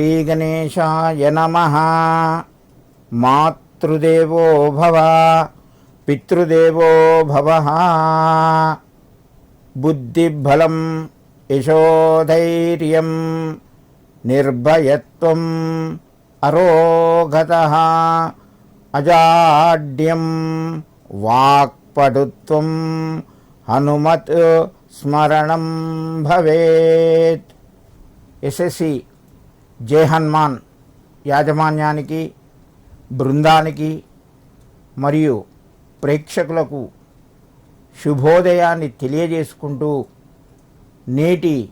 శ్రీగణేశాయ నమ. మాతృదేవో భవ పితృదేవో భవ. బుద్ధిబలం యశోధైర్యం నిర్భయత్వం అరోగత. అజాడ్యం వాక్పటుత్వం హనుమత్ స్మరణం భవేత్. ఎస్ఎస్సి జై యాజమాన్యానికి బృందానికి మరియు ప్రేక్షకులకు శుభోదయాన్ని తెలియజేసుకుంటూ నేటి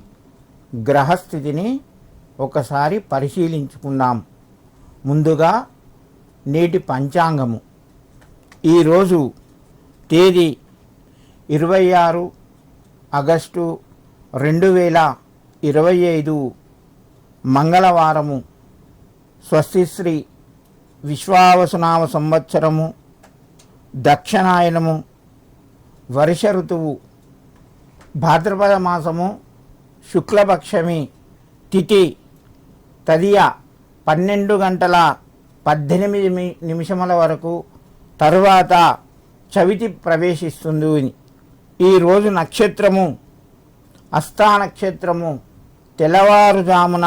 గ్రహస్థితిని ఒకసారి పరిశీలించుకుందాం. ముందుగా నేటి పంచాంగము. ఈరోజు తేదీ ఇరవై ఆరు ఆగస్టు రెండు వేల ఇరవై ఐదు మంగళవారము స్వస్తిశ్రీ విశ్వావసునామ సంవత్సరము దక్షిణాయనము వర్ష ఋతువు భాద్రపద మాసము శుక్లపక్షమి తిథి తదియ పన్నెండు గంటల పద్దెనిమిది నిమిషముల వరకు తరువాత చవితి ప్రవేశిస్తుంది ఈరోజు నక్షత్రము అస్థా నక్షత్రము తెల్లవారుజామున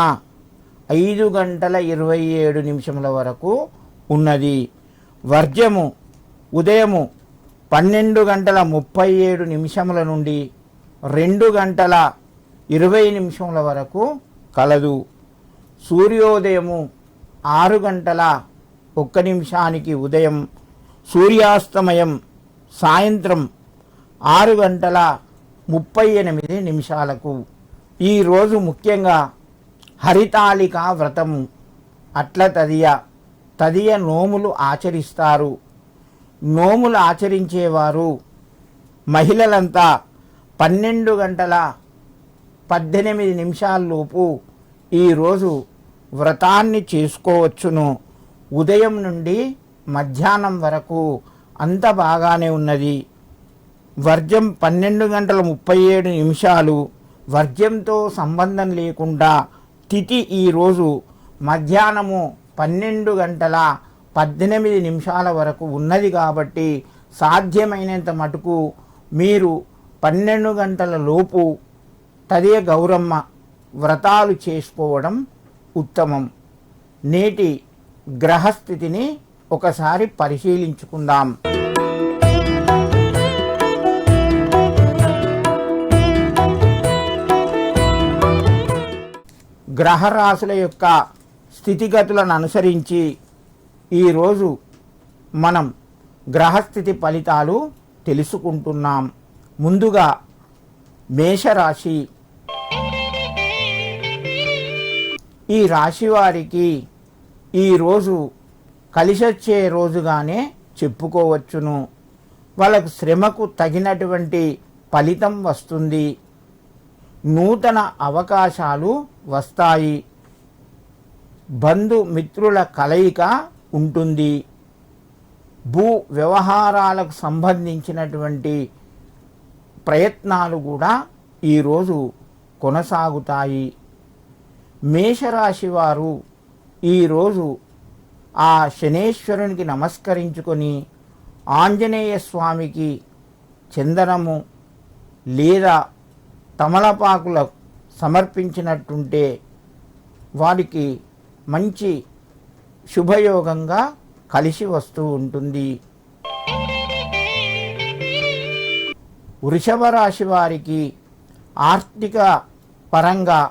ఐదు గంటల ఇరవై ఏడు నిమిషముల వరకు ఉన్నది. వర్జము ఉదయము పన్నెండు గంటల ముప్పై ఏడు నిమిషముల నుండి రెండు గంటల ఇరవై నిమిషముల వరకు కలదు. సూర్యోదయము ఆరు గంటల ఒక్క నిమిషానికి ఉదయం సూర్యాస్తమయం సాయంత్రం ఆరు గంటల ముప్పై ఎనిమిది నిమిషాలకు. ఈరోజు ముఖ్యంగా హరితాళిక వ్రతము. అట్ల తదియ తదియ నోములు ఆచరిస్తారు. నోములు ఆచరించేవారు మహిళలంతా పన్నెండు గంటల పద్దెనిమిది నిమిషాల్లోపు ఈరోజు వ్రతాన్ని చేసుకోవచ్చును. ఉదయం నుండి మధ్యాహ్నం వరకు అంత బాగానే ఉన్నది. వర్జం పన్నెండు గంటల ముప్పై ఏడు నిమిషాలు వర్గ్యంతో సంబంధం లేకుండా తిథి ఈరోజు మధ్యాహ్నము పన్నెండు గంటల పద్దెనిమిది నిమిషాల వరకు ఉన్నది కాబట్టి సాధ్యమైనంత మటుకు మీరు పన్నెండు గంటల లోపు తదే గౌరమ్మ వ్రతాలు చేసుకోవడం ఉత్తమం. నేటి గ్రహస్థితిని ఒకసారి పరిశీలించుకుందాం. గ్రహరాశుల యొక్క స్థితిగతులను అనుసరించి ఈరోజు మనం గ్రహస్థితి ఫలితాలు తెలుసుకుంటున్నాం. ముందుగా మేషరాశి. ఈ రాశి వారికి ఈరోజు కలిసొచ్చే రోజుగానే చెప్పుకోవచ్చును. వాళ్ళకు శ్రమకు తగినటువంటి ఫలితం వస్తుంది. నూతన అవకాశాలు వస్తాయి. బంధుమిత్రుల కలయిక ఉంటుంది. భూ వ్యవహారాలకు సంబంధించినటువంటి ప్రయత్నాలు కూడా ఈరోజు కొనసాగుతాయి. మేషరాశి వారు ఈరోజు ఆ శనేశ్వరునికి నమస్కరించుకొని ఆంజనేయ స్వామికి చందనము లేదా తమలపాకుల సమర్పించినట్టుంటే వారికి మంచి శుభయోగంగా కలిసి వస్తూ ఉంటుంది. వృషభ రాశి వారికి ఆర్థిక పరంగా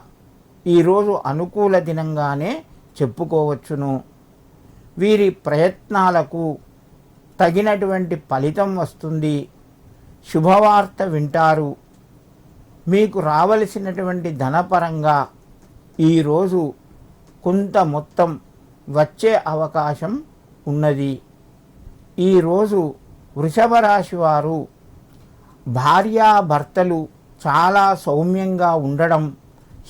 ఈరోజు అనుకూల దినంగానే చెప్పుకోవచ్చును. వీరి ప్రయత్నాలకు తగినటువంటి ఫలితం వస్తుంది. శుభవార్త వింటారు. మీకు రావలసినటువంటి ధనపరంగా ఈరోజు కొంత మొత్తం వచ్చే అవకాశం ఉన్నది. ఈరోజు వృషభ రాశి వారు భార్యాభర్తలు చాలా సౌమ్యంగా ఉండడం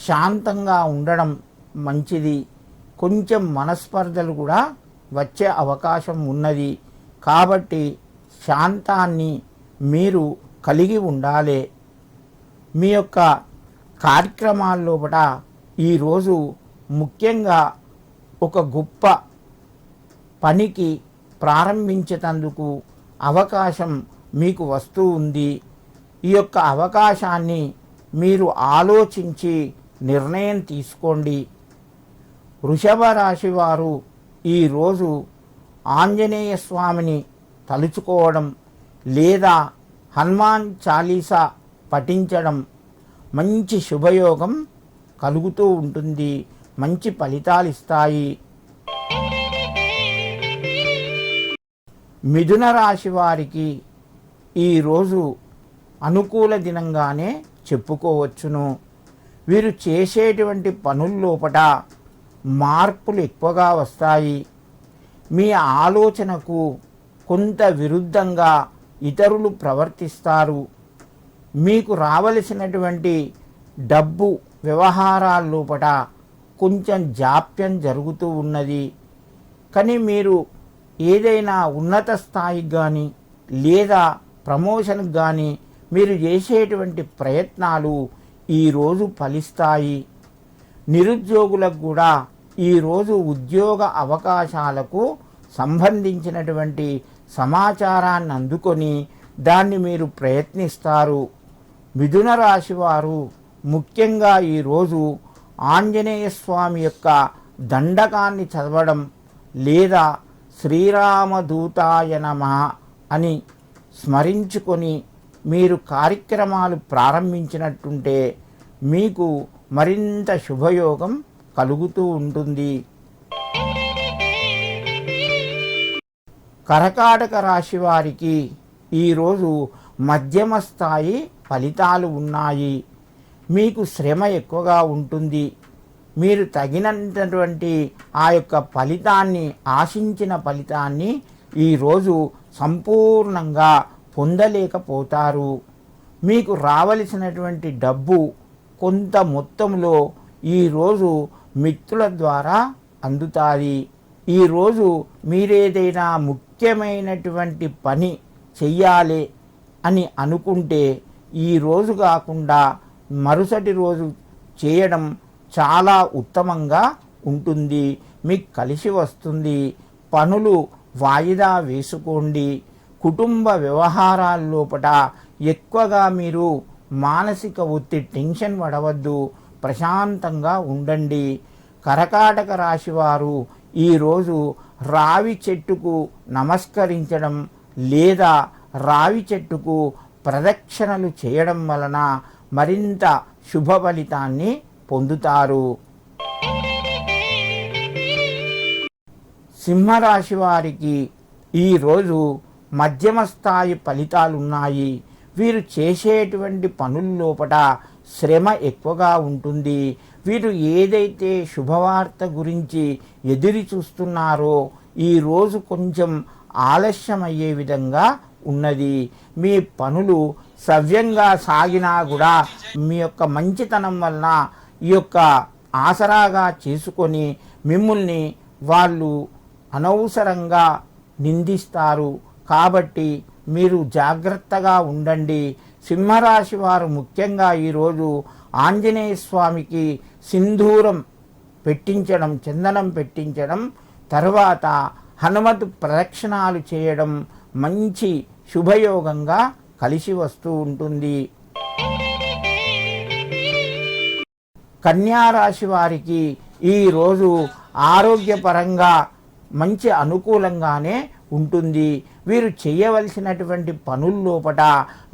శాంతంగా ఉండడం మంచిది. కొంచెం మనస్పర్ధలు కూడా వచ్చే అవకాశం ఉన్నది. కాబట్టి శాంతాన్ని మీరు కలిగి ఉండాలి. మీ యొక్క కార్యక్రమాల్లోపట ఈరోజు ముఖ్యంగా ఒక గొప్ప పనికి ప్రారంభించేటందుకు అవకాశం మీకు వస్తూ ఉంది. ఈ యొక్క అవకాశాన్ని మీరు ఆలోచించి నిర్ణయం తీసుకోండి. వృషభ రాశి వారు ఈరోజు ఆంజనేయ స్వామిని తలుచుకోవడం లేదా హనుమాన్ చాలీసా పఠించడం మంచి శుభయోగం కలుగుతూ ఉంటుంది. మంచి ఫలితాలు ఇస్తాయి. మిథున రాశి వారికి ఈరోజు అనుకూల దినంగానే చెప్పుకోవచ్చును. వీరు చేసేటువంటి పనుల్లోపట మార్పులు ఎక్కువగా వస్తాయి. మీ ఆలోచనకు కొంత విరుద్ధంగా ఇతరులు ప్రవర్తిస్తారు. మీకు రావలసినటువంటి డబ్బు వ్యవహారాల లోపల కొంచెం జాప్యం జరుగుతూ ఉన్నది. కానీ మీరు ఏదైనా ఉన్నత స్థాయికి కానీ లేదా ప్రమోషన్కి కానీ మీరు చేసేటువంటి ప్రయత్నాలు ఈరోజు ఫలిస్తాయి. నిరుద్యోగులకు కూడా ఈరోజు ఉద్యోగ అవకాశాలకు సంబంధించినటువంటి సమాచారాన్ని అందుకొని దాన్ని మీరు ప్రయత్నిస్తారు. మిథున రాశి వారు ముఖ్యంగా ఈరోజు ఆంజనేయ స్వామి యొక్క దండకాన్ని చదవడం లేదా శ్రీరామదూతాయ నమ అని స్మరించుకొని మీరు కార్యక్రమాలు ప్రారంభించినట్టుంటే మీకు మరింత శుభయోగం కలుగుతూ ఉంటుంది. కరకాటక రాశి వారికి ఈరోజు మధ్యమ స్థాయి ఫలితాలు ఉన్నాయి. మీకు శ్రమ ఎక్కువగా ఉంటుంది. మీరు తగినటువంటి ఆ యొక్క ఫలితాన్ని ఆశించిన ఫలితాన్ని ఈరోజు సంపూర్ణంగా పొందలేకపోతారు. మీకు రావలసినటువంటి డబ్బు కొంత మొత్తంలో ఈరోజు మిత్రుల ద్వారా అందుతాయి ఈరోజు మీరేదైనా ముఖ్యమైనటువంటి పని చెయ్యాలి అని అనుకుంటే ఈ రోజు కాకుండా మరుసటి రోజు చేయడం చాలా ఉత్తమంగా ఉంటుంది. మీకు కలిసి వస్తుంది. పనులు వాయిదా వేసుకోండి. కుటుంబ వ్యవహారాల లోపల ఎక్కువగా మీరు మానసిక ఒత్తిడి టెన్షన్ పడవద్దు. ప్రశాంతంగా ఉండండి. కరకాటక రాశివారు ఈరోజు రావి చెట్టుకు నమస్కరించడం లేదా రావి చెట్టుకు ప్రదక్షిణలు చేయడం వలన మరింత శుభ ఫలితాన్ని పొందుతారు. సింహరాశి వారికి ఈరోజు మధ్యమ స్థాయి ఫలితాలు ఉన్నాయి వీరు చేసేటువంటి పనుల లోపల శ్రమ ఎక్కువగా ఉంటుంది. వీరు ఏదైతే శుభవార్త గురించి ఎదురు చూస్తున్నారో ఈరోజు కొంచెం ఆలస్యం అయ్యే విధంగా ఉన్నది. మీ పనులు సవ్యంగా సాగినా కూడా మీ యొక్క మంచితనం వలన ఈ యొక్క ఆసరాగా చేసుకొని మిమ్మల్ని వాళ్ళు అనవసరంగా నిందిస్తారు. కాబట్టి మీరు జాగ్రత్తగా ఉండండి. సింహరాశి వారు ముఖ్యంగా ఈరోజు ఆంజనేయ స్వామికి సింధూరం పెట్టించడం చందనం పెట్టించడం తర్వాత హనుమతు ప్రదక్షిణాలు చేయడం మంచి శుభయోగంగా కలిసి వస్తూ ఉంటుంది. కన్యా రాశి వారికి ఈరోజు ఆరోగ్యపరంగా మంచి అనుకూలంగానే ఉంటుంది. వీరు చేయవలసినటువంటి పనుల్లోపట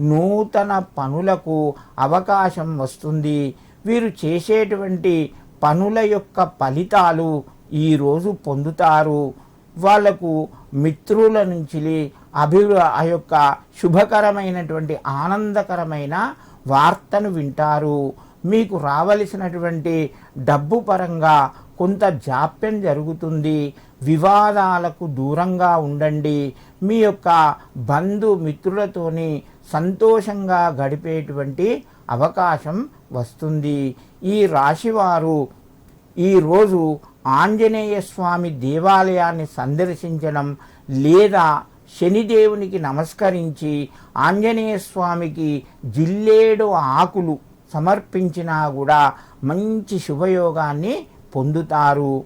నూతన పనులకు అవకాశం వస్తుంది. వీరు చేసేటువంటి పనుల యొక్క ఫలితాలు ఈరోజు పొందుతారు. వాళ్ళకు మిత్రుల నుంచి అభి ఆ యొక్క శుభకరమైనటువంటి ఆనందకరమైన వార్తను వింటారు. మీకు రావలసినటువంటి డబ్బు పరంగా కొంత జాప్యం జరుగుతుంది. వివాదాలకు దూరంగా ఉండండి. మీ యొక్క బంధు మిత్రులతోని సంతోషంగా గడిపేటువంటి అవకాశం వస్తుంది. ఈ రాశివారు ఈరోజు ఆంజనేయ స్వామి దేవాలయాన్ని సందర్శించడం లేదా శనిదేవునికి నమస్కరించి ఆంజనేయ స్వామికి జిల్లేడు ఆకులు సమర్పించినా కూడా మంచి శుభయోగాన్ని పొందుతారు.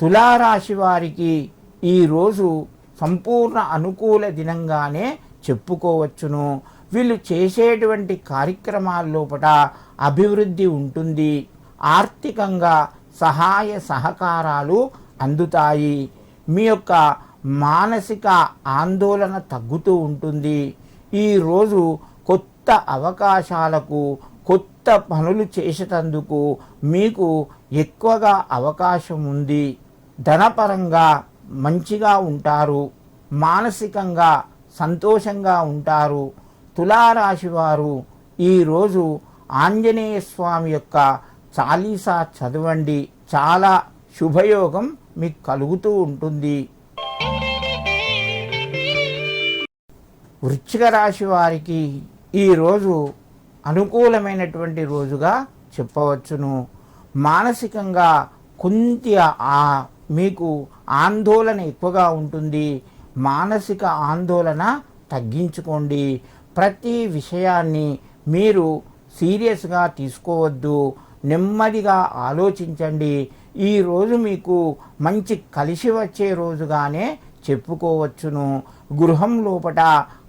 తులారాశి వారికి ఈరోజు సంపూర్ణ అనుకూల దినంగానే చెప్పుకోవచ్చును. వీళ్ళు చేసేటువంటి కార్యక్రమాల లోపల అభివృద్ధి ఉంటుంది. ఆర్థికంగా సహాయ సహకారాలు అందుతాయి. మీ యొక్క మానసిక ఆందోళన తగ్గుతూ ఉంటుంది. ఈరోజు కొత్త అవకాశాలకు కొత్త పనులు చేసేటందుకు మీకు ఎక్కువగా అవకాశం ఉంది. ధనపరంగా మంచిగా ఉంటారు. మానసికంగా సంతోషంగా ఉంటారు. తులారాశి వారు ఈరోజు ఆంజనేయ స్వామి యొక్క చాలీసా చదవండి. చాలా శుభయోగం మీకు కలుగుతూ ఉంటుంది. వృశ్చిక రాశి వారికి ఈరోజు అనుకూలమైనటువంటి రోజుగా చెప్పవచ్చును. మానసికంగా కొంత ఆ మీకు ఆందోళన ఎక్కువగా ఉంటుంది. మానసిక ఆందోళన తగ్గించుకోండి. ప్రతి విషయాన్ని మీరు సీరియస్గా తీసుకోవద్దు. నెమ్మదిగా ఆలోచించండి. ఈ రోజు మీకు మంచి కలిసి వచ్చే రోజుగానే చెప్పుకోవచ్చును. గృహం లోపట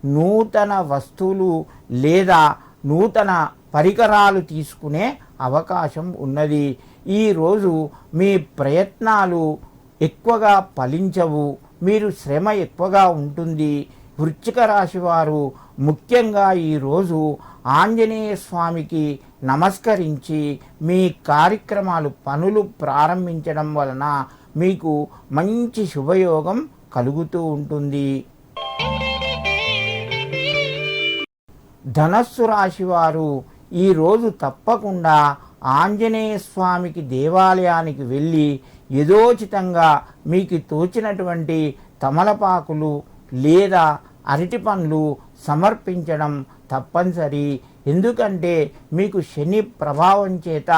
నూతన వస్తువులు లేదా నూతన పరికరాలు తీసుకునే అవకాశం ఉన్నది. ఈరోజు మీ ప్రయత్నాలు ఎక్కువగా ఫలించవు. మీరు శ్రమ ఎక్కువగా ఉంటుంది. వృచ్చిక రాశి వారు ముఖ్యంగా ఈరోజు ఆంజనేయ స్వామికి నమస్కరించి మీ కార్యక్రమాలు పనులు ప్రారంభించడం వలన మీకు మంచి శుభయోగం కలుగుతూ ఉంటుంది. ధనస్సు రాశివారు ఈరోజు తప్పకుండా ఆంజనేయ స్వామికి దేవాలయానికి వెళ్ళి యథోచితంగా మీకు తోచినటువంటి తమలపాకులు లేదా అరటి పండ్లు సమర్పించడం తప్పనిసరి. ఎందుకంటే మీకు శని ప్రభావం చేత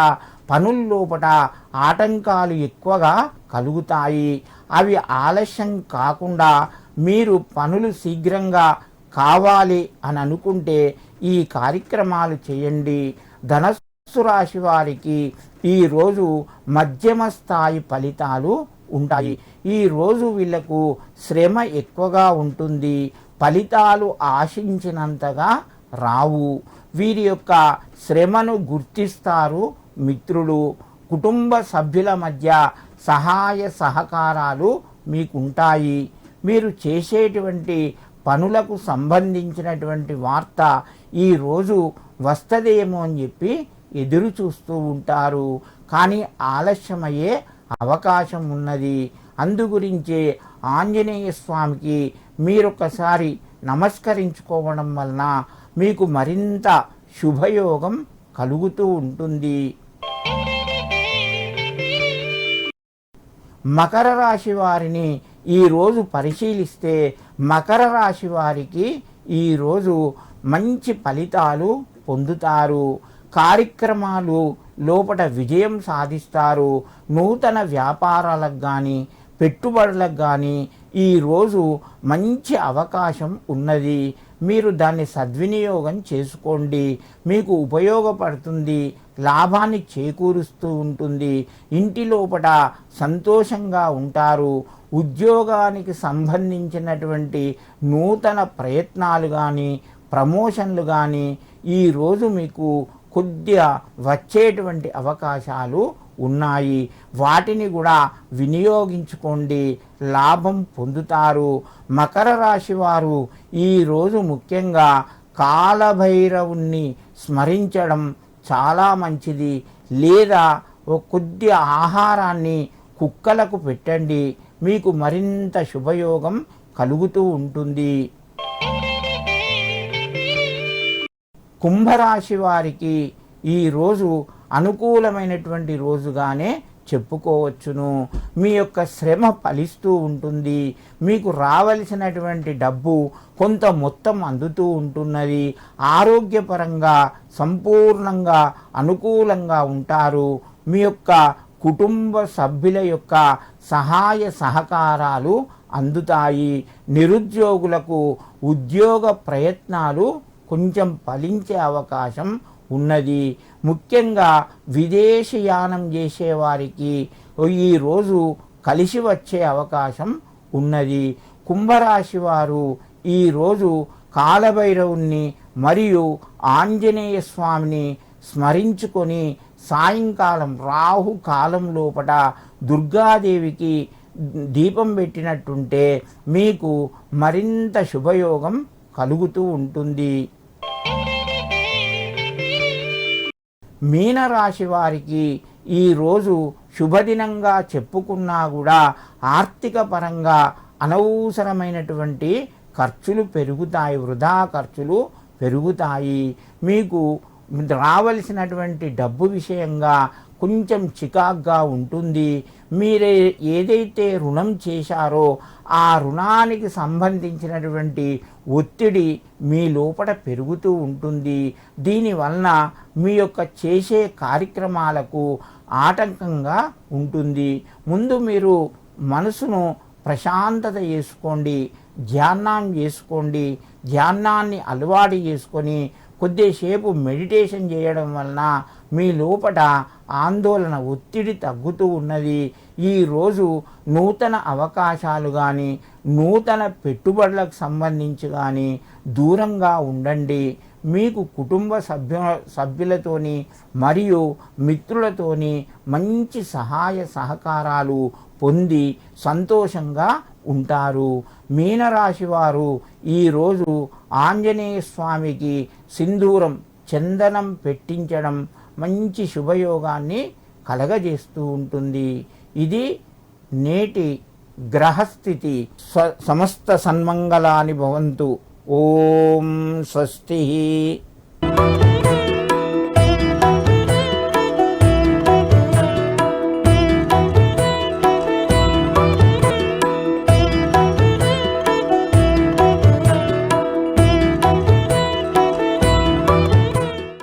పనుల్లోపట ఆటంకాలు ఎక్కువగా కలుగుతాయి. అవి ఆలస్యం కాకుండా మీరు పనులు శీఘ్రంగా కావాలి అని అనుకుంటే ఈ కార్యక్రమాలు చేయండి. ధనస్సు రాశి వారికి ఈరోజు మధ్యమ స్థాయి ఫలితాలు ఉంటాయి. ఈ రోజు వీళ్ళకు శ్రమ ఎక్కువగా ఉంటుంది. ఫలితాలు ఆశించినంతగా రావు. వీరి యొక్క శ్రమను గుర్తిస్తారు మిత్రులు. కుటుంబ సభ్యుల మధ్య సహాయ సహకారాలు మీకుంటాయి. మీరు చేసేటువంటి పనులకు సంబంధించినటువంటి వార్త ఈరోజు వస్తదేమో అని చెప్పి ఎదురు చూస్తూ ఉంటారు. కానీ ఆలస్యమయ్యే అవకాశం ఉన్నది. అందుగురించే ఆంజనేయ స్వామికి మీరొకసారి నమస్కరించుకోవడం వలన మీకు మరింత శుభయోగం కలుగుతూ ఉంటుంది. మకర రాశి వారిని ఈరోజు పరిశీలిస్తే మకర రాశి వారికి ఈరోజు మంచి ఫలితాలు పొందుతారు. కార్యక్రమాలు లోపల విజయం సాధిస్తారు. నూతన వ్యాపారాలకు కానీ పెట్టుబడులకు కానీ ఈరోజు మంచి అవకాశం ఉన్నది. మీరు దాన్ని సద్వినియోగం చేసుకోండి. మీకు ఉపయోగపడుతుంది. లాభాన్ని చేకూరుస్తూ ఉంటుంది. ఇంటి లోపల సంతోషంగా ఉంటారు. ఉద్యోగానికి సంబంధించినటువంటి నూతన ప్రయత్నాలు కానీ ప్రమోషన్లు కానీ ఈరోజు మీకు కొద్దిగా వచ్చేటువంటి అవకాశాలు ఉన్నాయి. వాటిని కూడా వినియోగించుకోండి. లాభం పొందుతారు. మకర రాశి వారు ఈరోజు ముఖ్యంగా కాలభైరవుణ్ణి స్మరించడం చాలా మంచిది. లేదా ఒక కొద్ది ఆహారాన్ని కుక్కలకు పెట్టండి. మీకు మరింత శుభయోగం కలుగుతూ ఉంటుంది. కుంభరాశి వారికి ఈరోజు అనుకూలమైనటువంటి రోజుగానే చెప్పుకోవచ్చును. మీ యొక్క శ్రమ ఫలిస్తూ ఉంటుంది. మీకు రావలసినటువంటి డబ్బు కొంత మొత్తం అందుతూ ఉంటున్నది. ఆరోగ్యపరంగా సంపూర్ణంగా అనుకూలంగా ఉంటారు. మీ యొక్క కుటుంబ సభ్యుల యొక్క సహాయ సహకారాలు అందుతాయి. నిరుద్యోగులకు ఉద్యోగ ప్రయత్నాలు కొంచెం ఫలించే అవకాశం ఉన్నది. ముఖ్యంగా విదేశయానం చేసేవారికి ఈరోజు కలిసి వచ్చే అవకాశం ఉన్నది. కుంభరాశి వారు ఈరోజు కాలభైరవుణ్ణి మరియు ఆంజనేయ స్వామిని స్మరించుకొని సాయంకాలం రాహు కాలం లోపట దుర్గాదేవికి దీపం పెట్టినట్టుంటే మీకు మరింత శుభయోగం కలుగుతూ ఉంటుంది. మీనరాశి వారికి ఈరోజు శుభదినంగా చెప్పుకున్నా కూడా ఆర్థిక పరంగా అనవసరమైనటువంటి ఖర్చులు పెరుగుతాయి వృధా ఖర్చులు పెరుగుతాయి. మీకు రావలసినటువంటి డబ్బు విషయంగా కొంచెం చికాగ్గా ఉంటుంది. మీరే ఏదైతే రుణం చేశారో ఆ రుణానికి సంబంధించినటువంటి ఒత్తిడి మీ లోపల పెరుగుతూ ఉంటుంది. దీనివలన మీ యొక్క చేసే కార్యక్రమాలకు ఆటంకంగా ఉంటుంది. ముందు మీరు మనసును ప్రశాంతత చేసుకోండి ధ్యానం చేసుకోండి ధ్యానాన్ని అలవాటు చేసుకొని కొద్దిసేపు మెడిటేషన్ చేయడం వలన మీ లోపల ఆందోళన ఒత్తిడి తగ్గుతూ ఉన్నది. ఈరోజు నూతన అవకాశాలు కానీ నూతన పెట్టుబడులకు సంబంధించి కానీ దూరంగా ఉండండి. మీకు కుటుంబ సభ్యు సభ్యులతోని మరియు మిత్రులతోని మంచి సహాయ సహకారాలు పొంది సంతోషంగా ఉంటారు. మీనరాశి వారు ఈరోజు ఆంజనేయ స్వామికి సింధూరం చందనం పెట్టించడం మంచి శుభయోగాన్ని కలగజేస్తూ ఉంటుంది. ఇది నేటి గ్రహస్థితి. స సమస్త సన్మంగళాని భవంతు. ॐ स्वस्तिः